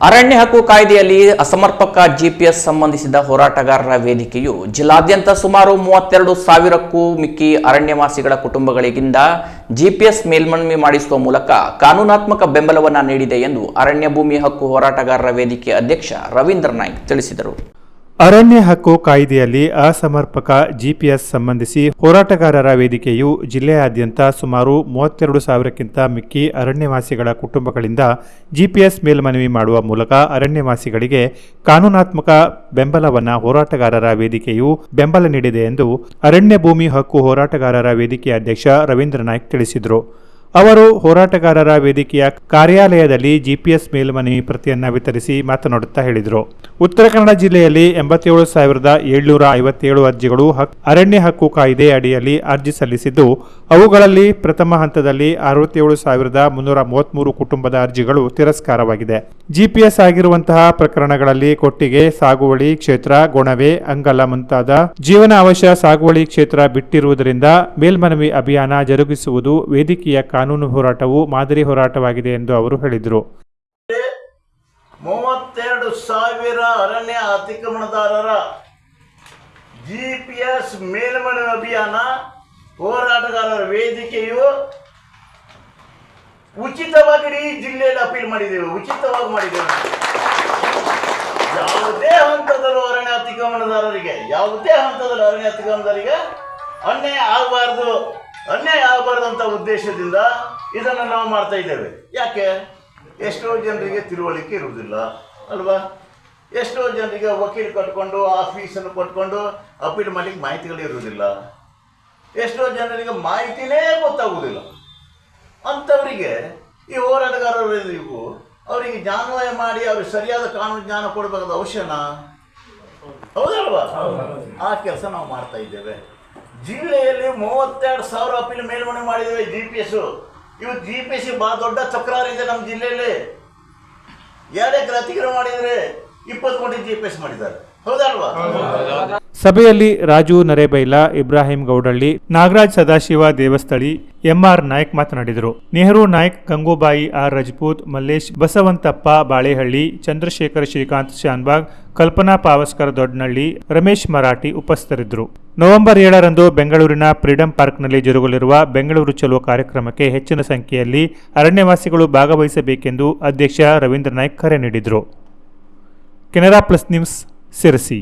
ಅರಣ್ಯ ಹಕ್ಕು ಕಾಯ್ದೆಯಲ್ಲಿ ಅಸಮರ್ಪಕ ಜಿಪಿಎಸ್ ಸಂಬಂಧಿಸಿದ ಹೋರಾಟಗಾರರ ವೇದಿಕೆಯು ಜಿಲ್ಲಾದ್ಯಂತ ಸುಮಾರು ಮೂವತ್ತೆರಡು ಸಾವಿರಕ್ಕೂ ಮಿಕ್ಕಿ ಅರಣ್ಯವಾಸಿಗಳ ಕುಟುಂಬಗಳಿಗಿಂದ ಜಿಪಿಎಸ್ ಮೇಲ್ಮನವಿ ಮಾಡಿಸುವ ಮೂಲಕ ಕಾನೂನಾತ್ಮಕ ಬೆಂಬಲವನ್ನು ನೀಡಿದೆ ಎಂದು ಅರಣ್ಯ ಭೂಮಿ ಹಕ್ಕು ಹೋರಾಟಗಾರರ ವೇದಿಕೆ ಅಧ್ಯಕ್ಷ ರವೀಂದ್ರ ನಾಯ್ಕ್ ತಿಳಿಸಿದರು. ಅರಣ್ಯ ಹಕ್ಕು ಕಾಯ್ದೆಯಲ್ಲಿ ಅಸಮರ್ಪಕ ಜಿಪಿಎಸ್ ಸಂಬಂಧಿಸಿ ಹೋರಾಟಗಾರರ ವೇದಿಕೆಯು ಜಿಲ್ಲೆಯಾದ್ಯಂತ ಸುಮಾರು ಮೂವತ್ತೆರಡು ಸಾವಿರಕ್ಕಿಂತ ಮಿಕ್ಕಿ ಅರಣ್ಯವಾಸಿಗಳ ಕುಟುಂಬಗಳಿಂದ ಜಿಪಿಎಸ್ ಮೇಲ್ಮನವಿ ಮಾಡುವ ಮೂಲಕ ಅರಣ್ಯವಾಸಿಗಳಿಗೆ ಕಾನೂನಾತ್ಮಕ ಬೆಂಬಲವನ್ನು ಹೋರಾಟಗಾರರ ವೇದಿಕೆಯು ಬೆಂಬಲ ನೀಡಿದೆ ಎಂದು ಅರಣ್ಯ ಭೂಮಿ ಹಕ್ಕು ಹೋರಾಟಗಾರರ ವೇದಿಕೆ ಅಧ್ಯಕ್ಷ ರವೀಂದ್ರ ನಾಯ್ಕ್ ತಿಳಿಸಿದರು. ಅವರು ಹೋರಾಟಗಾರರ ವೇದಿಕೆಯ ಕಾರ್ಯಾಲಯದಲ್ಲಿ ಜಿಪಿಎಸ್ ಮೇಲ್ಮನವಿ ಪ್ರತಿಯನ್ನು ವಿತರಿಸಿ ಮಾತನಾಡುತ್ತಾ ಹೇಳಿದರು. ಉತ್ತರ ಕನ್ನಡ ಜಿಲ್ಲೆಯಲ್ಲಿ ಎಂಬತ್ತೇಳು ಸಾವಿರದ ಏಳ್ನೂರ ಐವತ್ತೇಳು ಅರ್ಜಿಗಳು ಅರಣ್ಯ ಹಕ್ಕು ಕಾಯ್ದೆ ಅಡಿಯಲ್ಲಿ ಅರ್ಜಿ ಸಲ್ಲಿಸಿದ್ದು, ಅವುಗಳಲ್ಲಿ ಪ್ರಥಮ ಹಂತದಲ್ಲಿ ಅರವತ್ತೇಳು ಸಾವಿರದ ಮುನ್ನೂರ ಮೂವತ್ತ್ಮೂರು ಕುಟುಂಬದ ಅರ್ಜಿಗಳು ತಿರಸ್ಕಾರವಾಗಿದೆ. ಜಿಪಿಎಸ್ ಆಗಿರುವಂತಹ ಪ್ರಕರಣಗಳಲ್ಲಿ ಕೊಟ್ಟಿಗೆ, ಸಾಗುವಳಿ ಕ್ಷೇತ್ರ, ಗೊಣವೆ, ಅಂಗಲ ಮುಂತಾದ ಜೀವನ ಅವಶ್ಯ ಸಾಗುವಳಿ ಕ್ಷೇತ್ರ ಬಿಟ್ಟಿರುವುದರಿಂದ ಮೇಲ್ಮನವಿ ಅಭಿಯಾನ ಜರುಗಿಸುವುದು ವೇದಿಕೆಯ ಕಾನೂನು ಹೋರಾಟವು ಮಾದರಿ ಹೋರಾಟವಾಗಿದೆ ಎಂದು ಅವರು ಹೇಳಿದರು. ಮೂವತ್ತೆರಡು ಸಾವಿರ ಅರಣ್ಯ ಅತಿಕ್ರಮಣದಾರರ ಜಿಪಿಎಸ್ ಮೇಲ್ಮನವಿ ಅಭಿಯಾನ ಹೋರಾಟಗಾರರ ವೇದಿಕೆಯು ಉಚಿತವಾಗಿ ಇಡೀ ಜಿಲ್ಲೆಯಲ್ಲಿ ಅಪೀಲ್ ಮಾಡಿದ್ದೇವೆ, ಉಚಿತವಾಗಿ ಮಾಡಿದ್ದೇವೆ. ಯಾವುದೇ ಹಂತದಲ್ಲೂ ಅರಣ್ಯ ಅತಿಕ್ರಮಣದಾರರಿಗೆ ಯಾವುದೇ ಹಂತದಲ್ಲೂ ಅರಣ್ಯ ಅತಿಕ್ರಮಣದಾರರಿಗೆ ಅನ್ಯಾಯ ಆಗಬಾರದು ಅನ್ಯಾಯ ಆಗಬಾರದು ಅಂತ ಉದ್ದೇಶದಿಂದ ಇದನ್ನು ನಾವು ಮಾಡ್ತಾ ಇದ್ದೇವೆ. ಯಾಕೆ? ಎಷ್ಟೋ ಜನರಿಗೆ ತಿಳುವಳಿಕೆ ಇರುವುದಿಲ್ಲ, ಅಲ್ವಾ? ಎಷ್ಟೋ ಜನರಿಗೆ ವಕೀಲ್ ಕಟ್ಕೊಂಡು ಆಫೀಸನ್ನು ಕೊಟ್ಕೊಂಡು ಅಪೀಲ್ ಮಾಡಲಿಕ್ಕೆ ಮಾಹಿತಿಗಳು ಇರುವುದಿಲ್ಲ. ಎಷ್ಟೋ ಜನರಿಗೆ ಮಾಹಿತಿನೇ ಗೊತ್ತಾಗುವುದಿಲ್ಲ. ಅಂಥವರಿಗೆ ಈ ಹೋರಾಟಗಾರರಿಗೂ ಅವರಿಗೆ ಜ್ಞಾನವಯ ಮಾಡಿ ಅವ್ರಿಗೆ ಸರಿಯಾದ ಕಾನೂನು ಜ್ಞಾನ ಕೊಡಬೇಕಾದ ಅವಶ್ಯನಾ? ಹೌದಲ್ವಾ? ಆ ಕೆಲಸ ನಾವು ಮಾಡ್ತಾ ಇದ್ದೇವೆ. ಜಿಲ್ಲೆಯಲ್ಲಿ ಮೂವತ್ತೆರಡು ಸಾವಿರ ಅಪೀಲ್ ಮೇಲ್ಮನೆ ಮಾಡಿದ್ದೇವೆ ಜಿ ಪಿ ಎಸ್ ಇವು ಜಿ ಪಿ ಎಸ್ ಬಹಳ ದೊಡ್ಡ ತಕರಾರು ಇದೆ ನಮ್ಮ ಜಿಲ್ಲೆಯಲ್ಲಿ. ಎರಡೇ ಎಕರೆ ಅತಿಕ್ರಮ ಮಾಡಿದರೆ ಇಪ್ಪತ್ತು ಕೋಟಿ ಜಿ ಮಾಡಿದ್ದಾರೆ. ಸಭೆಯಲ್ಲಿ ರಾಜು ನರೇಬೈಲ, ಇಬ್ರಾಹಿಂ ಗೌಡಳ್ಳಿ, ನಾಗರಾಜ್ ಸದಾಶಿವ ದೇವಸ್ಥಳಿ, ಎಂಆರ್ ನಾಯ್ಕ್ ಮಾತನಾಡಿದರು. ನೆಹರು ನಾಯ್ಕ್, ಗಂಗೂಬಾಯಿ ಆರ್ ರಜಪೂತ್, ಮಲ್ಲೇಶ್ ಬಸವಂತಪ್ಪ ಬಾಳೆಹಳ್ಳಿ, ಚಂದ್ರಶೇಖರ್ ಶ್ರೀಕಾಂತ್ ಶಾನ್ಬಾಗ್, ಕಲ್ಪನಾ ಪಾವಸ್ಕರ್ ದೊಡ್ಡನಹಳ್ಳಿ ರಮೇಶ್ ಮರಾಠಿ ಉಪಸ್ಥಿತರಿದ್ದರು. ನವೆಂಬರ್ ಏಳರಂದು ಬೆಂಗಳೂರಿನ ಫ್ರೀಡಂ ಪಾರ್ಕ್ನಲ್ಲಿ ಜರುಗಲಿರುವ ಬೆಂಗಳೂರು ಚಲೋ ಕಾರ್ಯಕ್ರಮಕ್ಕೆ ಹೆಚ್ಚಿನ ಸಂಖ್ಯೆಯಲ್ಲಿ ಅರಣ್ಯವಾಸಿಗಳು ಭಾಗವಹಿಸಬೇಕೆಂದು ಅಧ್ಯಕ್ಷ ರವೀಂದ್ರ ನಾಯ್ಕ್ ಕರೆ ನೀಡಿದರು. Canara plus news Sirsi